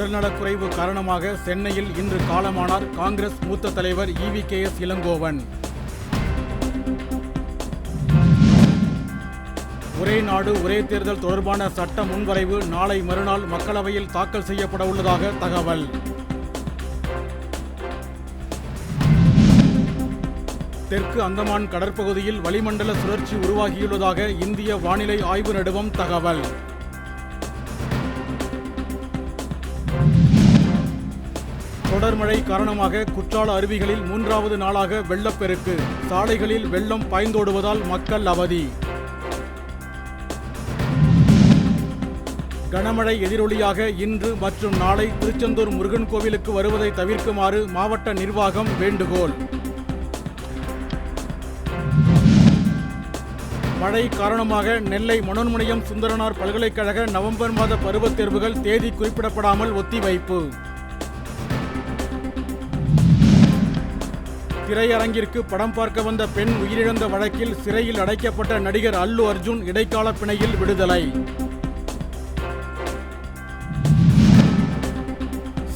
உடல்நலக்குறைவு காரணமாக சென்னையில் இன்று காலமானார் காங்கிரஸ் மூத்த தலைவர் இவி கே எஸ் இளங்கோவன். ஒரே நாடு ஒரே தேர்தல் தொடர்பான சட்ட முன்வரைவு நாளை மறுநாள் மக்களவையில் தாக்கல் செய்யப்பட உள்ளதாக தகவல். தெற்கு அந்தமான் கடற்பகுதியில் வளிமண்டல சுழற்சி உருவாகியுள்ளதாக இந்திய வானிலை ஆய்வு நடுவம் தகவல். தொடர் மழை காரணமாக குற்றால அருவிகளில் மூன்றாவது நாளாக வெள்ளப்பெருக்கு. சாலைகளில் வெள்ளம் பாய்ந்தோடுவதால் மக்கள் அவதி. கனமழை எதிரொலியாக இன்று மற்றும் நாளை திருச்செந்தூர் முருகன் கோவிலுக்கு வருவதை தவிர்க்குமாறு மாவட்ட நிர்வாகம் வேண்டுகோள். மழை காரணமாக நெல்லை மனோன்மணியம் சுந்தரனார் பல்கலைக்கழக நவம்பர் மாத பருவத் தேர்வுகள் தேதி குறிப்பிடப்படாமல் ஒத்திவைப்பு. திரையரங்கிற்கு படம் பார்க்க வந்த பெண் உயிரிழந்த வழக்கில் சிறையில் அடைக்கப்பட்ட நடிகர் அல்லு அர்ஜுன் இடைக்கால பிணையில் விடுதலை.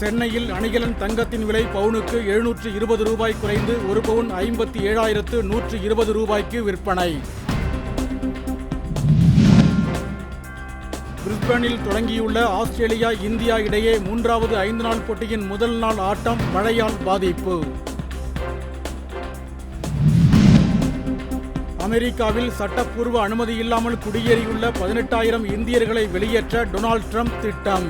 சென்னையில் அணிகலன் தங்கத்தின் விலை பவுனுக்கு எழுநூற்று இருபது ரூபாய் குறைந்து ஒரு பவுன் ஐம்பத்தி ஏழாயிரத்து நூற்று இருபது ரூபாய்க்கு விற்பனை. பிரிஸ்பேனில் தொடங்கியுள்ள ஆஸ்திரேலியா இந்தியா இடையே மூன்றாவது ஐந்து நாள் போட்டியின் முதல் நாள் ஆட்டம் மழையால் பாதிப்பு. அமெரிக்காவில் சட்டப்பூர்வ அனுமதி இல்லாமல் குடியேறியுள்ள பதினெட்டாயிரம் இந்தியர்களை வெளியேற்ற டொனால்ட் ட்ரம்ப் திட்டம்.